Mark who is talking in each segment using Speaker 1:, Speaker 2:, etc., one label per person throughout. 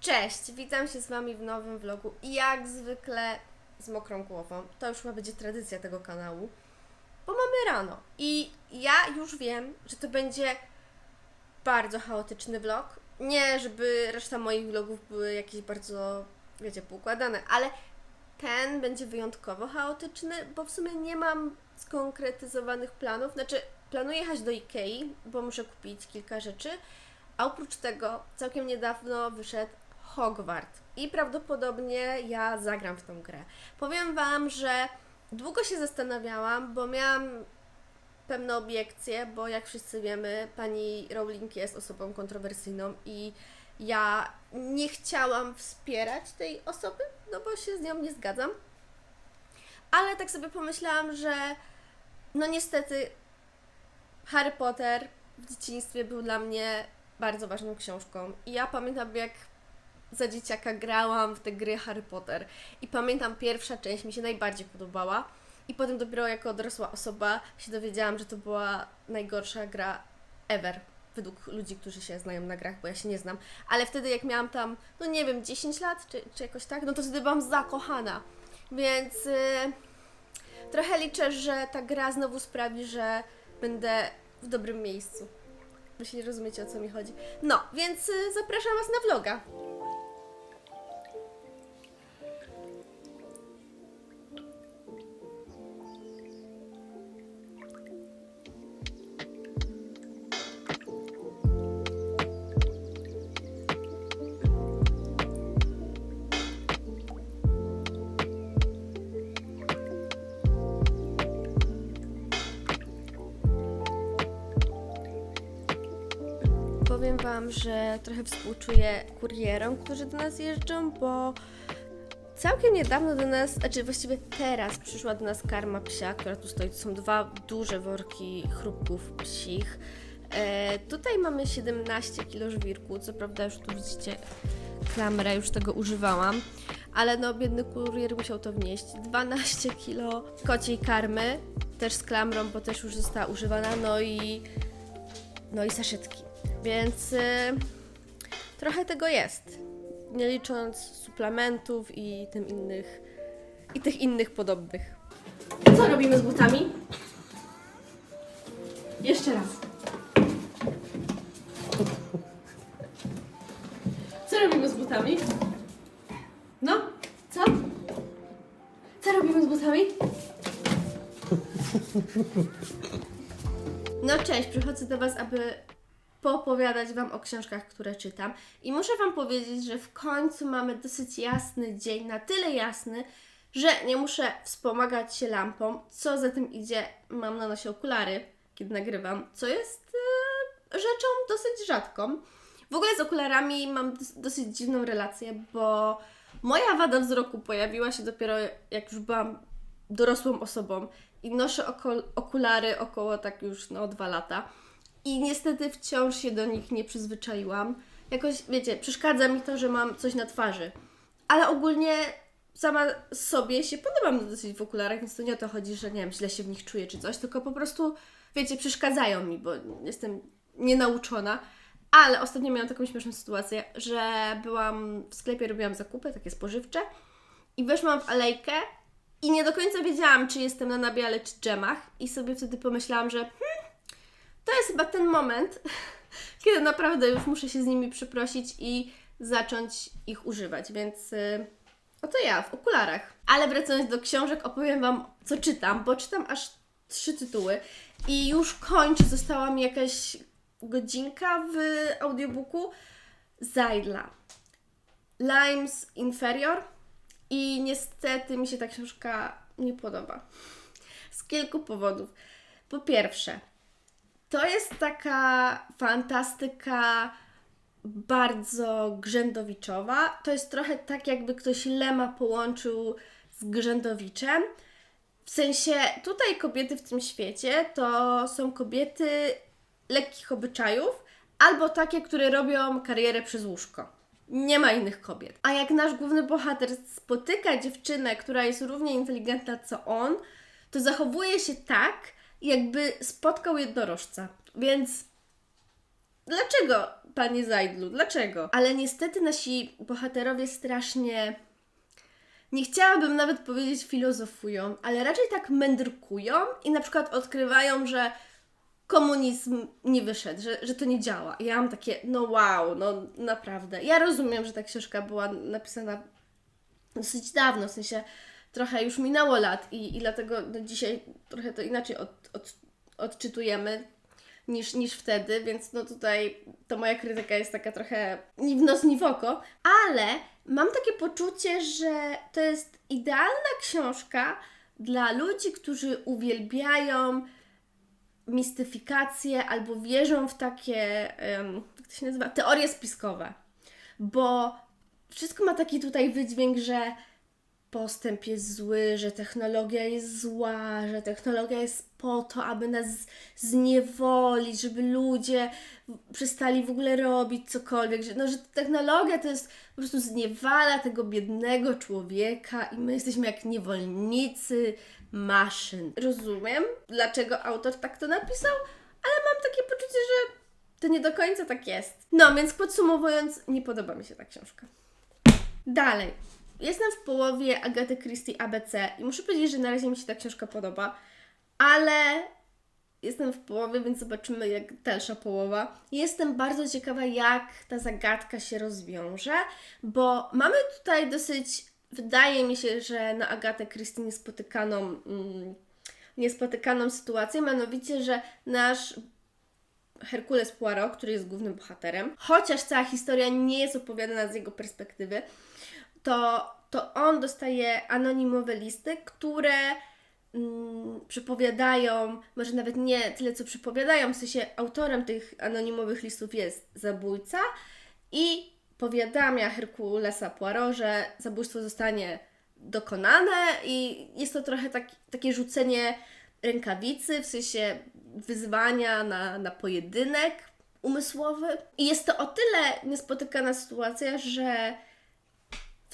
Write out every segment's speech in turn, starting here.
Speaker 1: Cześć, witam się z Wami w nowym vlogu i jak zwykle z mokrą głową. To już chyba będzie tradycja tego kanału, bo mamy rano i ja już wiem, że to będzie bardzo chaotyczny vlog. Nie, żeby reszta moich vlogów były jakieś bardzo, wiecie, poukładane, ale ten będzie wyjątkowo chaotyczny, bo w sumie nie mam skonkretyzowanych planów. Znaczy, planuję jechać do Ikei, bo muszę kupić kilka rzeczy, a oprócz tego całkiem niedawno wyszedł Hogwart i prawdopodobnie ja zagram w tą grę. Powiem Wam, że długo się zastanawiałam, bo miałam pewne obiekcje, bo jak wszyscy wiemy, pani Rowling jest osobą kontrowersyjną i ja nie chciałam wspierać tej osoby, no bo się z nią nie zgadzam. Ale tak sobie pomyślałam, że no niestety Harry Potter w dzieciństwie był dla mnie bardzo ważną książką. I ja pamiętam, jak za dzieciaka grałam w te gry Harry Potter. I pamiętam, pierwsza część mi się najbardziej podobała. I potem dopiero jako dorosła osoba się dowiedziałam, że to była najgorsza gra ever. Według ludzi, którzy się znają na grach, bo ja się nie znam. Ale wtedy, jak miałam tam, no nie wiem, 10 lat, czy, czy jakoś tak, no to wtedy byłam zakochana. Więc y, trochę liczę, że ta gra znowu sprawi, że będę w dobrym miejscu. Nie rozumiecie o co mi chodzi. No, więc y, zapraszam Was na vloga. Wam, że trochę współczuję kurierom, którzy do nas jeżdżą, bo całkiem niedawno do nas, znaczy właściwie teraz przyszła do nas karma psia, która tu stoi. To są dwa duże worki chrupków psich. E, tutaj mamy 17 kg żwirku, co prawda już tu widzicie klamrę, już tego używałam, ale no biedny kurier musiał to wnieść. 12 kg kociej karmy, też z klamrą, bo też już została używana, no i no i saszetki. Więc y, trochę tego jest. Nie licząc suplementów i tym innych i tych innych podobnych. Co robimy z butami? Jeszcze raz. Co robimy z butami? No, co? Co robimy z butami? No cześć, przychodzę do Was, aby poopowiadać Wam o książkach, które czytam. I muszę Wam powiedzieć, że w końcu mamy dosyć jasny dzień, na tyle jasny, że nie muszę wspomagać się lampą. Co za tym idzie, mam na nosie okulary, kiedy nagrywam, co jest e, rzeczą dosyć rzadką. W ogóle z okularami mam dos- dosyć dziwną relację, bo moja wada wzroku pojawiła się dopiero jak już byłam dorosłą osobą i noszę okulary około tak już no dwa lata. I niestety wciąż się do nich nie przyzwyczaiłam. Jakoś, wiecie, przeszkadza mi to, że mam coś na twarzy. Ale ogólnie sama sobie się podobam dosyć w okularach, więc to nie o to chodzi, że nie wiem, źle się w nich czuję czy coś, tylko po prostu, wiecie, przeszkadzają mi, bo jestem nienauczona. Ale ostatnio miałam taką śmieszną sytuację, że byłam w sklepie, robiłam zakupy, takie spożywcze i weszłam w alejkę i nie do końca wiedziałam, czy jestem na nabiale czy dżemach i sobie wtedy pomyślałam, że hmm, to jest chyba ten moment, kiedy naprawdę już muszę się z nimi przeprosić i zacząć ich używać, więc y, oto ja w okularach. Ale wracając do książek, opowiem Wam, co czytam, bo czytam aż trzy tytuły i już kończę. Została mi jakaś godzinka w audiobooku Zajdla. Limes Inferior i niestety mi się ta książka nie podoba. Z kilku powodów. Po pierwsze, to jest taka fantastyka bardzo grzędowiczowa. To jest trochę tak, jakby ktoś Lema połączył z Grzędowiczem. W sensie, tutaj kobiety w tym świecie to są kobiety lekkich obyczajów albo takie, które robią karierę przez łóżko. Nie ma innych kobiet. A jak nasz główny bohater spotyka dziewczynę, która jest równie inteligentna co on, to zachowuje się tak, jakby spotkał jednorożca. Więc dlaczego panie Zajdlu, dlaczego? Ale niestety nasi bohaterowie strasznie nie chciałabym nawet powiedzieć filozofują, ale raczej tak mędrkują i na przykład odkrywają, że komunizm nie wyszedł, że, że to nie działa. Ja mam takie, no wow, no naprawdę. Ja rozumiem, że ta książka była napisana dosyć dawno, w sensie trochę już minęło lat i, i dlatego no, dzisiaj trochę to inaczej od, od, odczytujemy niż, niż wtedy, więc no tutaj to moja krytyka jest taka trochę ni w nos, ni w oko, ale mam takie poczucie, że to jest idealna książka dla ludzi, którzy uwielbiają mistyfikację albo wierzą w takie, jak to się nazywa, teorie spiskowe. Bo wszystko ma taki tutaj wydźwięk, że postęp jest zły, że technologia jest zła, że technologia jest po to, aby nas zniewolić, żeby ludzie przestali w ogóle robić cokolwiek, że, no, że technologia to jest po prostu zniewala tego biednego człowieka i my jesteśmy jak niewolnicy maszyn. Rozumiem, dlaczego autor tak to napisał, ale mam takie poczucie, że to nie do końca tak jest. No, więc podsumowując, nie podoba mi się ta książka. Dalej. Jestem w połowie Agaty Christie ABC i muszę powiedzieć, że na razie mi się ta książka podoba, ale jestem w połowie, więc zobaczymy jak dalsza połowa. Jestem bardzo ciekawa, jak ta zagadka się rozwiąże, bo mamy tutaj dosyć, wydaje mi się, że na Agatę Christie niespotykaną, mm, niespotykaną sytuację, mianowicie, że nasz Herkules Poirot, który jest głównym bohaterem, chociaż cała historia nie jest opowiadana z jego perspektywy, to, to on dostaje anonimowe listy, które mm, może nawet nie tyle co przypowiadają, w sensie autorem tych anonimowych listów jest zabójca i powiadamia Herkulesa Poirot, że zabójstwo zostanie dokonane i jest to trochę tak, takie rzucenie rękawicy, w sensie wyzwania na, na pojedynek umysłowy. I jest to o tyle niespotykana sytuacja, że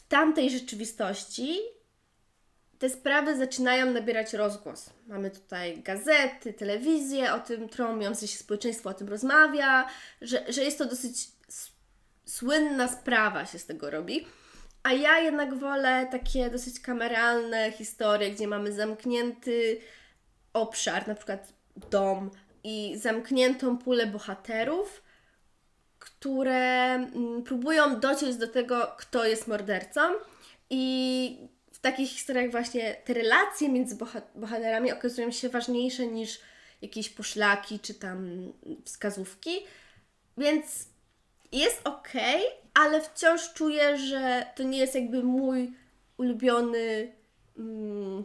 Speaker 1: w tamtej rzeczywistości te sprawy zaczynają nabierać rozgłos. Mamy tutaj gazety, telewizję, o tym trąbią, w sensie społeczeństwo o tym rozmawia, że, że jest to dosyć słynna sprawa się z tego robi. A ja jednak wolę takie dosyć kameralne historie, gdzie mamy zamknięty obszar, na przykład dom i zamkniętą pulę bohaterów, które mm, próbują dociec do tego, kto jest mordercą. I w takich historiach właśnie te relacje między boha- bohaterami okazują się ważniejsze niż jakieś poszlaki czy tam wskazówki. Więc jest ok, ale wciąż czuję, że to nie jest jakby mój ulubiony mm,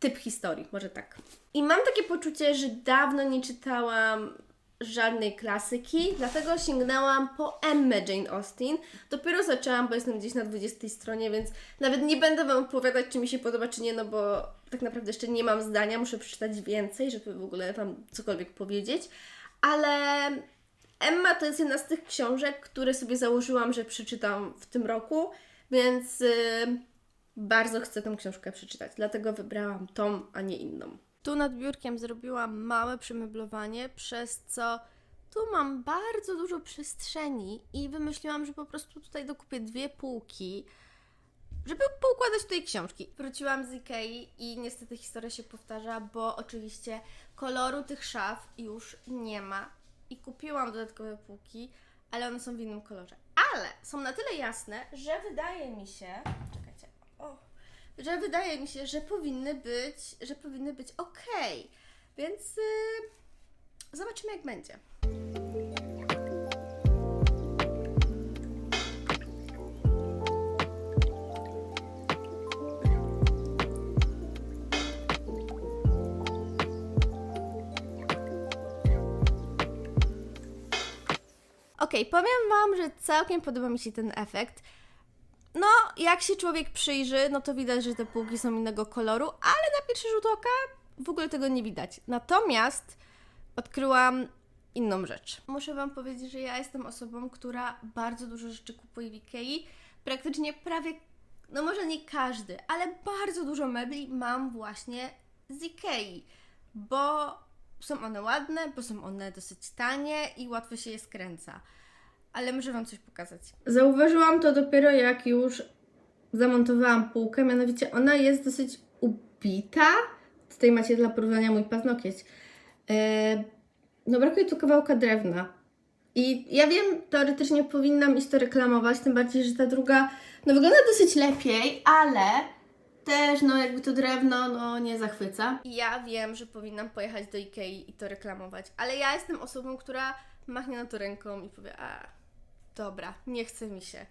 Speaker 1: typ historii, może tak. I mam takie poczucie, że dawno nie czytałam żadnej klasyki, dlatego sięgnęłam po Emmę Jane Austen. Dopiero zaczęłam, bo jestem gdzieś na 20 stronie, więc nawet nie będę Wam opowiadać, czy mi się podoba, czy nie, no bo tak naprawdę jeszcze nie mam zdania, muszę przeczytać więcej, żeby w ogóle Wam cokolwiek powiedzieć. Ale Emma to jest jedna z tych książek, które sobie założyłam, że przeczytam w tym roku, więc y, bardzo chcę tę książkę przeczytać, dlatego wybrałam tą, a nie inną. Tu nad biurkiem zrobiłam małe przemeblowanie, przez co tu mam bardzo dużo przestrzeni i wymyśliłam, że po prostu tutaj dokupię dwie półki, żeby poukładać tutaj książki. Wróciłam z Ikei i niestety historia się powtarza, bo oczywiście koloru tych szaf już nie ma. I kupiłam dodatkowe półki, ale one są w innym kolorze. Ale są na tyle jasne, że wydaje mi się. Czekajcie. O, że wydaje mi się, że powinny być, że powinny być ok. Więc yy, zobaczymy jak będzie. Okej, powiem Wam, że całkiem podoba mi się ten efekt. No, jak się człowiek przyjrzy, no to widać, że te półki są innego koloru, ale na pierwszy rzut oka w ogóle tego nie widać. Natomiast odkryłam inną rzecz. Muszę Wam powiedzieć, że ja jestem osobą, która bardzo dużo rzeczy kupuje w Ikei. Praktycznie prawie, no może nie każdy, ale bardzo dużo mebli mam właśnie z Ikei, bo są one ładne, bo są one dosyć tanie i łatwo się je skręca. Ale muszę Wam coś pokazać.
Speaker 2: Zauważyłam to dopiero jak już zamontowałam półkę, mianowicie ona jest dosyć ubita. Tutaj macie dla porównania mój paznokieć. E, no brakuje tu kawałka drewna. I ja wiem, teoretycznie powinnam iść to reklamować, tym bardziej, że ta druga no wygląda dosyć lepiej, ale też no jakby to drewno no nie zachwyca.
Speaker 1: Ja wiem, że powinnam pojechać do Ikei i to reklamować, ale ja jestem osobą, która machnie na to ręką i powie, a dobra, nie chce mi się.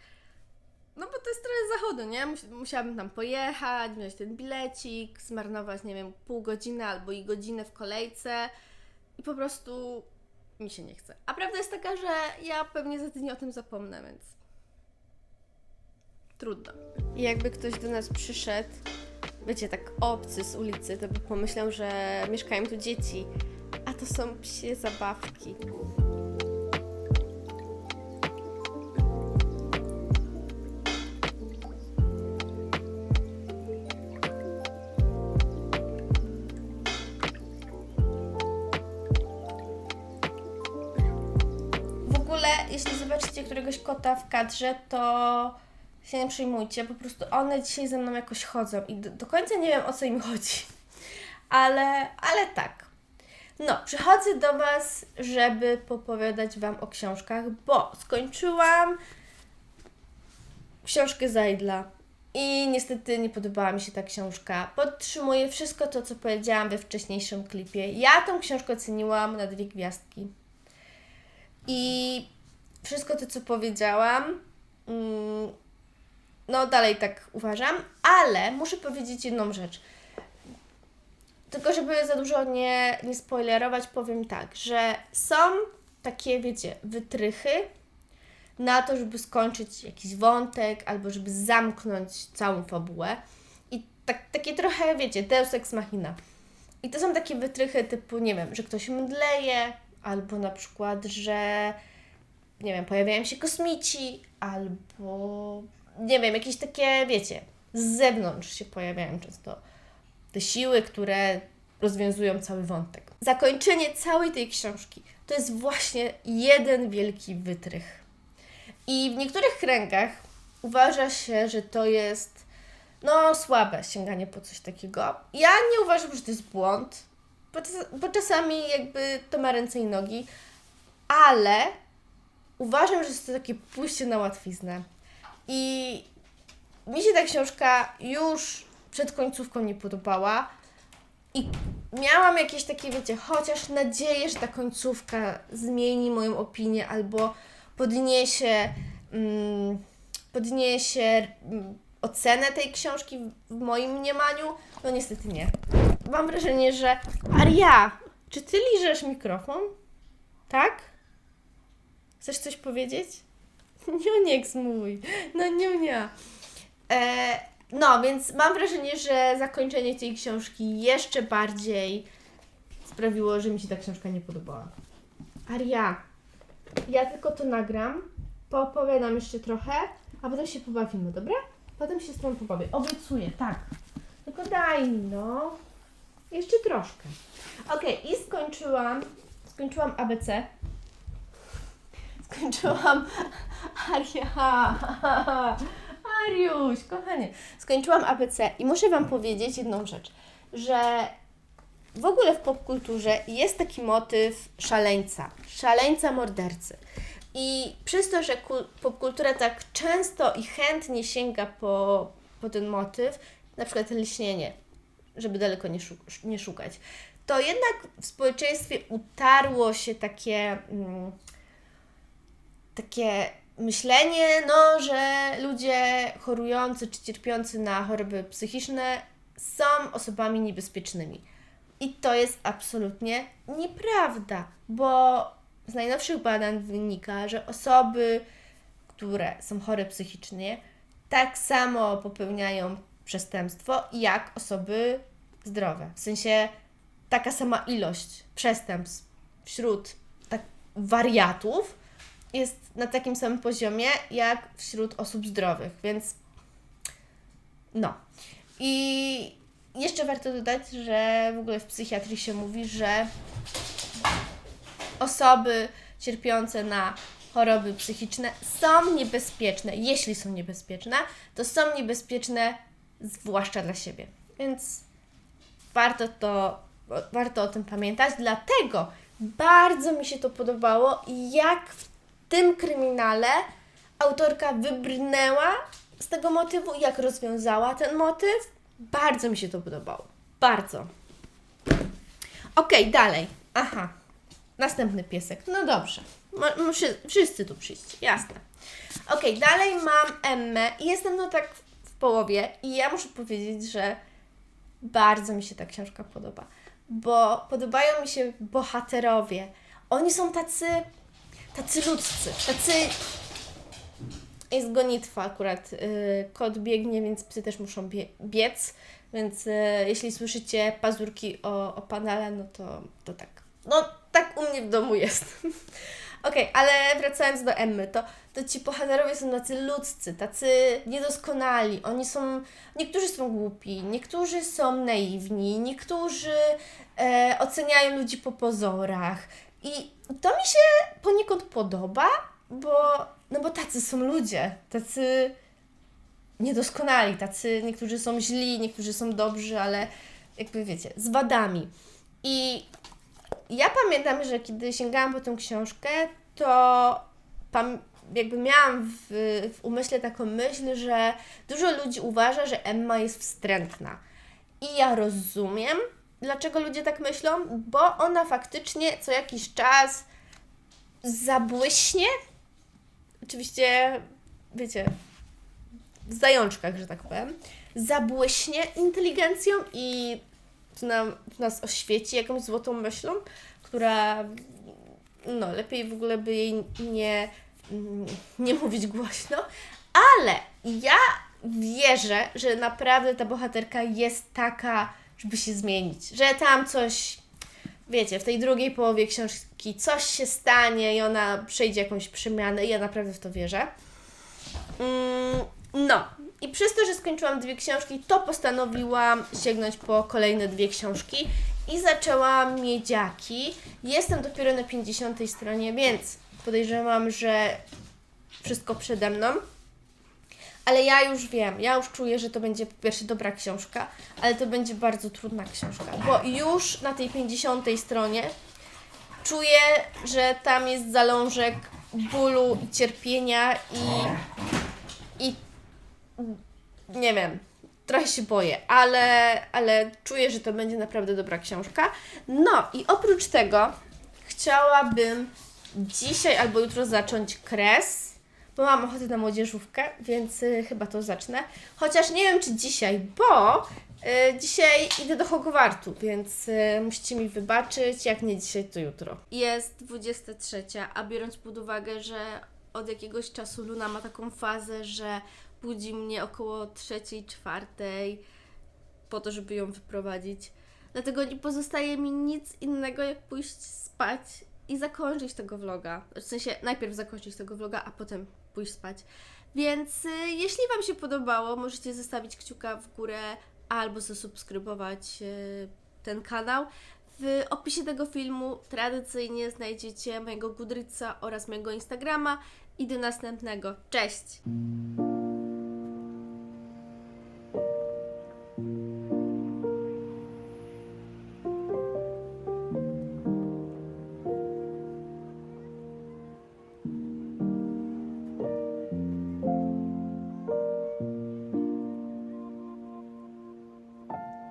Speaker 1: No bo to jest trochę zachodu, nie? Mus- Musiałabym tam pojechać, wziąć ten bilecik, zmarnować, nie wiem, pół godziny albo i godzinę w kolejce i po prostu mi się nie chce. A prawda jest taka, że ja pewnie za tydzień o tym zapomnę, więc trudno. I jakby ktoś do nas przyszedł, wiecie, tak obcy z ulicy, to by pomyślał, że mieszkają tu dzieci, a to są psie zabawki. Któregoś kota w kadrze, to się nie przejmujcie, po prostu one dzisiaj ze mną jakoś chodzą i do, do końca nie wiem o co im chodzi. Ale, ale tak. No, przychodzę do Was, żeby popowiadać Wam o książkach, bo skończyłam książkę Zajdla. I niestety nie podobała mi się ta książka. Podtrzymuję wszystko to, co powiedziałam we wcześniejszym klipie. Ja tą książkę oceniłam na dwie gwiazdki. I wszystko to, co powiedziałam, mm, no dalej tak uważam, ale muszę powiedzieć jedną rzecz. Tylko żeby za dużo nie, nie spoilerować, powiem tak, że są takie, wiecie, wytrychy na to, żeby skończyć jakiś wątek albo żeby zamknąć całą fabułę. I tak, takie trochę, wiecie, deus ex machina. I to są takie wytrychy typu, nie wiem, że ktoś mdleje, albo na przykład, że nie wiem, pojawiają się kosmici, albo nie wiem, jakieś takie, wiecie, z zewnątrz się pojawiają często te siły, które rozwiązują cały wątek. Zakończenie całej tej książki to jest właśnie jeden wielki wytrych. I w niektórych kręgach uważa się, że to jest no słabe sięganie po coś takiego. Ja nie uważam, że to jest błąd, bo, czas- bo czasami jakby to ma ręce i nogi, ale uważam, że jest to takie pójście na łatwiznę. I mi się ta książka już przed końcówką nie podobała. I miałam jakieś takie, wiecie, chociaż nadzieję, że ta końcówka zmieni moją opinię albo podniesie, mm, podniesie mm, ocenę tej książki w- moim mniemaniu. No niestety nie. Mam wrażenie, że Aria, czy ty liżesz mikrofon? Tak? Chcesz coś powiedzieć? Niuniek mój. No niunia. E, no, więc mam wrażenie, że zakończenie tej książki jeszcze bardziej sprawiło, że mi się ta książka nie podobała. Aria, ja tylko to nagram, poopowiadam jeszcze trochę, a potem się pobawimy, dobra? Potem się z tą pobawię. Obiecuję, tak. Tylko daj mi, no. Jeszcze troszkę. Okej, i skończyłam, skończyłam ABC. Skończyłam Aria. Ariuś, kochanie. Skończyłam ABC i muszę Wam powiedzieć jedną rzecz, że w ogóle w popkulturze jest taki motyw szaleńca, szaleńca mordercy. I przez to, że kul- popkultura tak często i chętnie sięga po, po ten motyw, na przykład lśnienie, żeby daleko nie, szuk- nie szukać, to jednak w społeczeństwie utarło się takie, mm, takie myślenie, no, że ludzie chorujący czy cierpiący na choroby psychiczne są osobami niebezpiecznymi. I to jest absolutnie nieprawda, bo z najnowszych badań wynika, że osoby, które są chore psychicznie, tak samo popełniają przestępstwo jak osoby zdrowe. W sensie taka sama ilość przestępstw wśród tak wariatów jest na takim samym poziomie jak wśród osób zdrowych, więc no. I jeszcze warto dodać, że w ogóle w psychiatrii się mówi, że osoby cierpiące na choroby psychiczne są niebezpieczne. Jeśli są niebezpieczne, to są niebezpieczne zwłaszcza dla siebie. Więc warto to, warto o tym pamiętać. Dlatego bardzo mi się to podobało jak w tym kryminale autorka wybrnęła z tego motywu, jak rozwiązała ten motyw. Bardzo mi się to podobało. Bardzo. Okej, dalej. Aha. Następny piesek. No dobrze. Muszę wszyscy tu przyjść. Jasne. Okej, dalej mam Emmę i jestem no tak w połowie i ja muszę powiedzieć, że bardzo mi się ta książka podoba, bo podobają mi się bohaterowie. Oni są tacy, tacy ludzcy, tacy... Jest gonitwa akurat. Yy, kot biegnie, więc psy też muszą bie- biec, więc yy, jeśli słyszycie pazurki o, o panale, no to, to tak. No tak u mnie w domu jest. Okej, ale wracając do Emmy, to, to ci bohaterowie są tacy ludzcy, tacy niedoskonali. Oni są, niektórzy są głupi, niektórzy są naiwni, niektórzy e, oceniają ludzi po pozorach. I to mi się poniekąd podoba, bo, no bo tacy są ludzie, tacy niedoskonali, tacy niektórzy są źli, niektórzy są dobrzy, ale jakby wiecie, z wadami. I ja pamiętam, że kiedy sięgałam po tę książkę, to jakby miałam w, w umyśle taką myśl, że dużo ludzi uważa, że Emma jest wstrętna. I ja rozumiem, dlaczego ludzie tak myślą, bo ona faktycznie co jakiś czas zabłyśnie. Oczywiście, wiecie, w zajączkach, że tak powiem, zabłyśnie inteligencją i tu, nam, tu nas oświeci jakąś złotą myślą, która no lepiej w ogóle by jej nie, nie mówić głośno, ale ja wierzę, że naprawdę ta bohaterka jest taka, żeby się zmienić, że tam coś, wiecie, w tej drugiej połowie książki coś się stanie i ona przejdzie jakąś przemianę i ja naprawdę w to wierzę. Mm, No, i przez to, że skończyłam dwie książki, to postanowiłam sięgnąć po kolejne dwie książki i zaczęłam miedziaki. Jestem dopiero na 50 stronie, więc podejrzewam, że wszystko przede mną. Ale ja już wiem, ja już czuję, że to będzie po pierwsze dobra książka, ale to będzie bardzo trudna książka, bo już na tej 50 stronie czuję, że tam jest zalążek bólu i cierpienia i, i nie wiem, trochę się boję, ale, ale czuję, że to będzie naprawdę dobra książka. No i oprócz tego chciałabym dzisiaj albo jutro zacząć kres, bo mam ochotę na młodzieżówkę, więc y, chyba to zacznę. Chociaż nie wiem, czy dzisiaj, bo y, dzisiaj idę do Hogwartu, więc y, musicie mi wybaczyć, jak nie dzisiaj, to jutro. Jest 23, a biorąc pod uwagę, że od jakiegoś czasu Luna ma taką fazę, że budzi mnie około trzeciej, czwartej po to, żeby ją wyprowadzić. Dlatego nie pozostaje mi nic innego, jak pójść spać i zakończyć tego vloga. W sensie najpierw zakończyć tego vloga, a potem pójść spać. Więc y, jeśli Wam się podobało, możecie zostawić kciuka w górę albo zasubskrybować y, ten kanał. W opisie tego filmu tradycyjnie znajdziecie mojego Goodreadsa oraz mojego Instagrama i do następnego. Cześć!